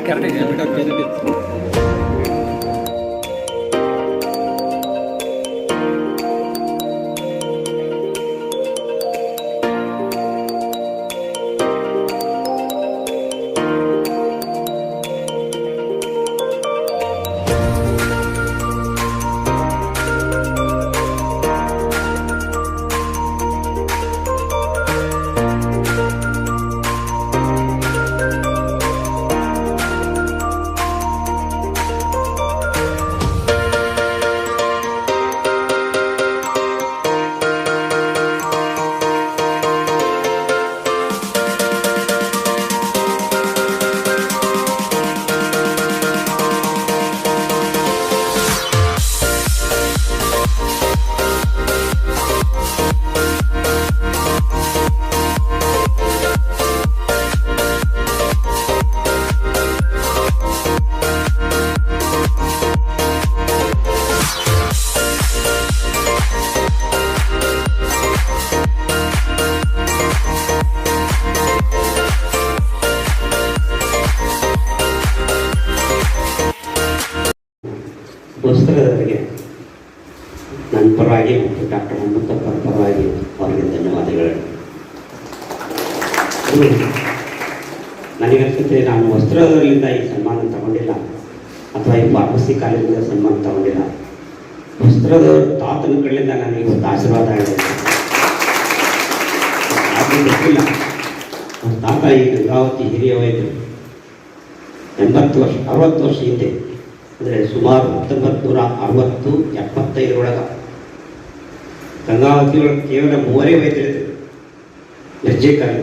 candidate. ಪುಸ್ತಕದವರಿಗೆ. ನನ್ನ ಪರವಾಗಿ ಮತ್ತು ಡಾಕ್ಟರ್ ಹನುಮಂತಪ್ಪ ಪರವಾಗಿ ಅವರಿಗೆ ಧನ್ಯವಾದಗಳು. ನನಗನ್ಸುತ್ತೆ ನಾನು ವಸ್ತ್ರದವರಿಂದ ಈ ಸನ್ಮಾನ ತಗೊಂಡಿಲ್ಲ, ಅಥವಾ ಈ ಫಾರ್ಮಸಿ ಕಾಲೇಜಿಂದ ಸನ್ಮಾನ ತಗೊಂಡಿಲ್ಲ. ವಸ್ತ್ರದ ತಾತನ ಕಡೆಯಿಂದ ನನಗೆ ಒಂದು ಆಶೀರ್ವಾದ ಆಗಿದೆ. ಗೊತ್ತಿಲ್ಲ. ನಮ್ಮ ತಾತ ಈ ಗಂಗಾವತಿ ಹಿರಿಯ ಎಂಬತ್ತು ವರ್ಷ, ಅರವತ್ತು ವರ್ಷ ಹಿಂದೆ ಅಂದರೆ ಸುಮಾರು ಹತ್ತೊಂಬತ್ತು ನೂರ ಅರವತ್ತು, ಎಪ್ಪತ್ತೈದರೊಳಗ. ಗಂಗಾವತಿ ಒಳಗೆ ಕೇವಲ ಮೂವರೇ ವೈದ್ಯರಿದ್ದರು ಹೆಜ್ಜೆ ಕಾಲ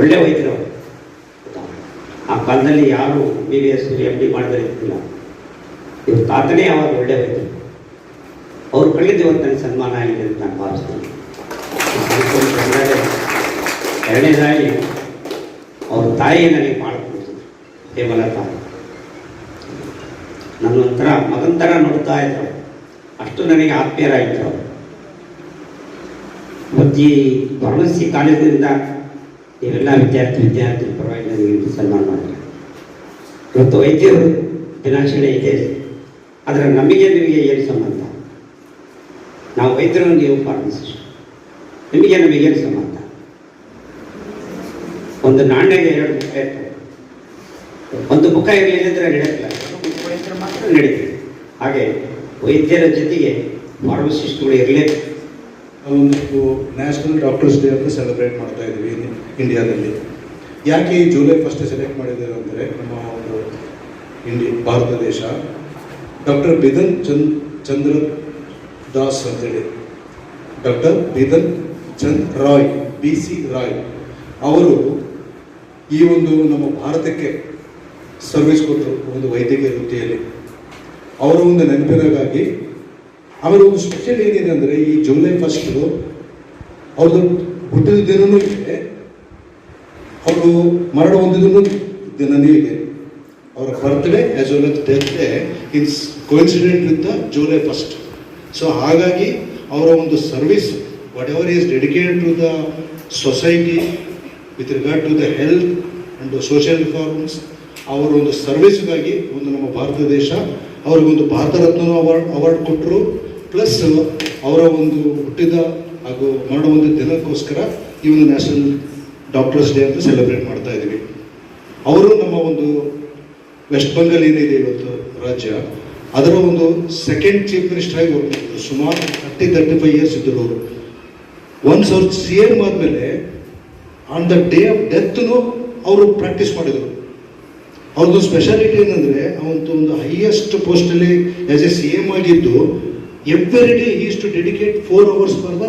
ಒಳ್ಳೆ ವೈದ್ಯರು. ಆ ಕಾಲದಲ್ಲಿ ಯಾರು B V S M D ಮಾಡಿದ್ರೆ ಇರ್ತಿಲ್ಲ ಇವ್ರ ತಾತನೇ ಅವಾಗ ಒಳ್ಳೆ ವೈದ್ಯರು. ಅವ್ರು ಕಳೆದ ಇವತ್ತು ನನಗೆ ಸನ್ಮಾನ ಆಗಿದೆ ಅಂತ ನಾನು ಭಾವಿಸ್ತೇನೆ. ಎರಡನೇದಾಗಿ, ಅವ್ರ ತಾಯಿ ನನಗೆ ಮಾಡ್ಕೊಡ್ತಿದ್ರು ಹೇಮಲತಾ. ನನ್ನ ಒಂಥರ ಮಗನ ಥರ ನೋಡ್ತಾ ಇದ್ರು. ಅಷ್ಟು ನನಗೆ ಬುದ್ಧಿ ಮತ್ತು ಈ ಕಾಲೇಜಿನಿಂದ ಇವೆಲ್ಲ ವಿದ್ಯಾರ್ಥಿ ವಿದ್ಯಾರ್ಥಿ ಪರವಾಗಿ ನನಗೆ ಸನ್ಮಾನ ಮಾಡಿದ್ರು. ಇವತ್ತು ವೈದ್ಯರು, ದಿನಾಚರಣೆ ಇದೆ. ಆದರೆ ನಮಗೆ ನಿಮಗೆ ಏನು ಸಂಬಂಧ? ನಾವು ವೈದ್ಯರು, ನೀವು ಫಾರ್ಮಸಿಸ್ಟ್. ನಿಮಗೆ ನಮಗೆ ಏನು ಸಂಬಂಧ? ಒಂದು ನಾಣ್ಯಗೆ ಎರಡು ಮುಖ ಇರ್ತವೆ ಒಂದು ಮುಖ ಇರಲಿಲ್ಲದ್ರೆ ನಡೆಯಲ್ಲ ವೈದ್ಯರು ಮಾತ್ರ ನಡೀತದೆ ಹಾಗೆ ವೈದ್ಯರ ಜೊತೆಗೆ ಫಾರ್ಮಸಿಸ್ಟ್ಗಳು ಇರಲೇಬೇಕು ಒಂದು ನ್ಯಾಷನಲ್ ಡಾಕ್ಟರ್ಸ್ ಡೇ ಅಂತ ಸೆಲೆಬ್ರೇಟ್ ಮಾಡ್ತಾ ಇದ್ದೀವಿ ಇಂಡಿಯಾದಲ್ಲಿ. ಯಾಕೆ ಈ ಜುಲೈ ಫಸ್ಟ್ ಸೆಲೆಕ್ಟ್ ಮಾಡಿದ್ದೇವೆ ಅಂದರೆ ನಮ್ಮ ಒಂದು ಇಂಡಿ, ಭಾರತ ದೇಶ. ಡಾಕ್ಟರ್ ಬಿದನ್ ಚಂದ್, ಚಂದ್ರ ದಾಸ್ ಅಂತೇಳಿ. Doctor Bidhan Chand Roy, B C Roy. ಅವರು ಈ ಒಂದು ನಮ್ಮ ಭಾರತಕ್ಕೆ ಸರ್ವಿಸ್ ಕೊಟ್ಟರು ಒಂದು ವೈದ್ಯಕೀಯ ವೃತ್ತಿಯಲ್ಲಿ. ಅವರ ಒಂದು ನೆನಪಿನಗಾಗಿ ಆಮೇಲೆ ಒಂದು ಸ್ಪೆಷಲ್ ಏನಿದೆ ಅಂದರೆ ಈ ಜುಲೈ ಫಸ್ಟು ಅವ್ರದ್ದು ಹುಟ್ಟಿದ ದಿನವೂ ಇದೆ. ಅವರು ಮರಣ ಹೊಂದಿದನು ದಿನನೂ ಇದೆ. ಅವರ birthday as well as death day it's coincident with the July first so ಹಾಗಾಗಿ ಅವರ ಒಂದು service whatever is dedicated to the society with regard to the health and social reforms ಅವರ ಒಂದು ಸರ್ವಿಸ್ಗಾಗಿ ಒಂದು ನಮ್ಮ ಭಾರತ ದೇಶ ಅವರಿಗೊಂದು ಭಾರತ ರತ್ನ ಅವಾರ್ಡ್ ಅವಾರ್ಡ್ ಕೊಟ್ಟರು ಪ್ಲಸ್ ಅವರ ಒಂದು ಹುಟ್ಟಿದ ಹಾಗೂ ಮರಣ ಒಂದು ದಿನಕ್ಕೋಸ್ಕರ ಈ ಒಂದು ನ್ಯಾಷನಲ್ ಡಾಕ್ಟರ್ಸ್ ಡೇ ಅಂತ ಸೆಲೆಬ್ರೇಟ್ ಮಾಡ್ತಾ ಇದ್ದೀವಿ. ಅವರು ನಮ್ಮ ಒಂದು ವೆಸ್ಟ್ ಬೆಂಗಾಲ್ ಏನಿದೆ ಇವತ್ತು ರಾಜ್ಯ, ಅದರ ಒಂದು ಸೆಕೆಂಡ್ ಚೀಫ್ ಮಿನಿಸ್ಟರ್ ಆಗಿ ಹೋಗಿ ಸುಮಾರು ತರ್ಟಿ ತರ್ಟಿ ಫೈವ್ ಇಯರ್ಸ್ ಇದ್ದರು ಅವರು. ಒನ್ಸ್ ಅವ್ರು ಸಿ ಎಂ ಆದಮೇಲೆ ಆನ್ ದ ಡೇ ಆಫ್ ಡೆತ್ನು ಅವರು ಪ್ರಾಕ್ಟೀಸ್ ಮಾಡಿದರು. ಅವ್ರದ್ದು ಸ್ಪೆಷಾಲಿಟಿ ಏನಂದರೆ ಅವಂತ ಒಂದು ಹೈಯೆಸ್ಟ್ ಪೋಸ್ಟಲ್ಲಿ ಆಸ್ ಎ ಸಿ ಎಂ ಆಗಿದ್ದು every day is to dedicate four hours for the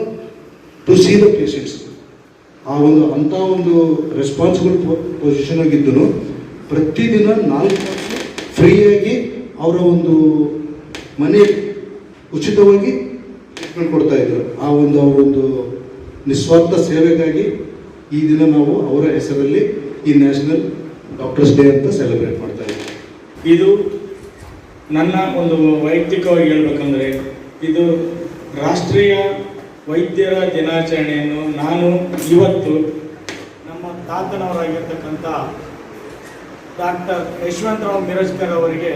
to see the patients ಆ ಒಂದು ಅಂಥ ಒಂದು ರೆಸ್ಪಾನ್ಸಿಬಲ್ ಪೊಸಿಷನ್ ಆಗಿದ್ದು ಪ್ರತಿದಿನ ನಾಲ್ಕು ಫ್ರೀಯಾಗಿ ಅವರ ಒಂದು ಮನೆ ಉಚಿತವಾಗಿ ಟ್ರೀಟ್ಮೆಂಟ್ ಕೊಡ್ತಾ ಇದ್ರು. ಆ ಒಂದು ಅವರೊಂದು ನಿಸ್ವಾರ್ಥ ಸೇವೆಗಾಗಿ ಈ ದಿನ ನಾವು ಅವರ ಹೆಸರಲ್ಲಿ ಈ ನ್ಯಾಷನಲ್ ಡಾಕ್ಟರ್ಸ್ ಡೇ ಅಂತ ಸೆಲೆಬ್ರೇಟ್ ಮಾಡ್ತಾ ಇದ್ದೀವಿ ಇದು ನನ್ನ ಒಂದು ವೈಯಕ್ತಿಕವಾಗಿ ಹೇಳ್ಬೇಕಂದ್ರೆ ಇದು ರಾಷ್ಟ್ರೀಯ ವೈದ್ಯರ ದಿನಾಚರಣೆಯನ್ನು ನಾನು ಇವತ್ತು ನಮ್ಮ ತಾತನವರಾಗಿರ್ತಕ್ಕಂಥ ಡಾಕ್ಟರ್ ಯಶವಂತರಾವ್ ಮಿರಜ್ಕರ್ ಅವರಿಗೆ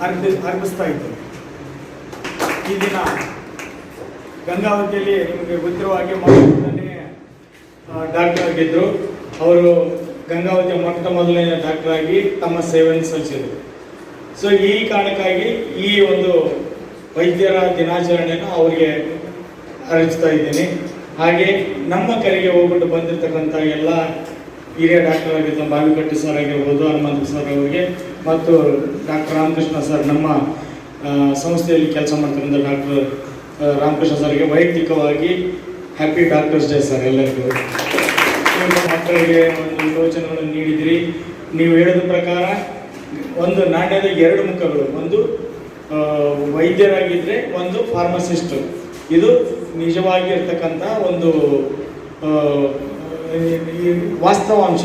ಅರ್ಪಿ ಅರ್ಪಿಸ್ತಾ ಇದ್ದೇನೆ. ಈ ದಿನ ಗಂಗಾವತಿಯಲ್ಲಿ ನಿಮಗೆ ಗೊತ್ತಿರುವ ಹಾಗೆ ಡಾಕ್ಟರ್ ಆಗಿದ್ದರು ಅವರು ಗಂಗಾವತಿಯ ಮೊಟ್ಟ ಮೊದಲನೇ ಡಾಕ್ಟರ್ ಆಗಿ ತಮ್ಮ ಸೇವೆಯನ್ನು ಸಲ್ಲಿಸಿದರು. ಸೊ ಈ ಕಾರಣಕ್ಕಾಗಿ ಈ ಒಂದು ವೈದ್ಯರ ದಿನಾಚರಣೆಯನ್ನು ಅವರಿಗೆ ಅರ್ಪಿಸ್ತಾ ಇದ್ದೀನಿ. ಹಾಗೆ ನಮ್ಮ ಕರೆಗೆ ಹೋಗ್ಬಿಟ್ಟು ಬಂದಿರತಕ್ಕಂಥ ಎಲ್ಲ ಹಿರಿಯ ಡಾಕ್ಟರ್ ಆಗಿದ್ದ ಬಾವಿಕಟ್ಟಿ ಸರ್ ಆಗಿರ್ಬೋದು, ಹನುಮಂತ ಸರ್ ಅವರಿಗೆ, ಮತ್ತು ಡಾಕ್ಟರ್ ರಾಮಕೃಷ್ಣ ಸರ್ ನಮ್ಮ ಸಂಸ್ಥೆಯಲ್ಲಿ ಕೆಲಸ ಮಾಡ್ತಕ್ಕಂಥ ಡಾಕ್ಟರ್ ರಾಮಕೃಷ್ಣ ಸರ್ಗೆ ವೈಯಕ್ತಿಕವಾಗಿ ಹ್ಯಾಪಿ ಡಾಕ್ಟರ್ಸ್ ಡೇ ಸರ್ ಎಲ್ಲರಿಗೂ. ನಿಮ್ಮ ಮಕ್ಕಳಿಗೆ ಒಂದು ಯೋಚನೆಗಳನ್ನು ನೀಡಿದಿರಿ. ನೀವು ಹೇಳಿದ ಪ್ರಕಾರ ಒಂದು ನಾಣ್ಯದ ಎರಡು ಮುಖಗಳು, ಒಂದು ವೈದ್ಯರಾಗಿದ್ದರೆ ಒಂದು ಫಾರ್ಮಸಿಸ್ಟ್. ಇದು ನಿಜವಾಗಿರ್ತಕ್ಕಂಥ ಒಂದು ವಾಸ್ತವಾಂಶ.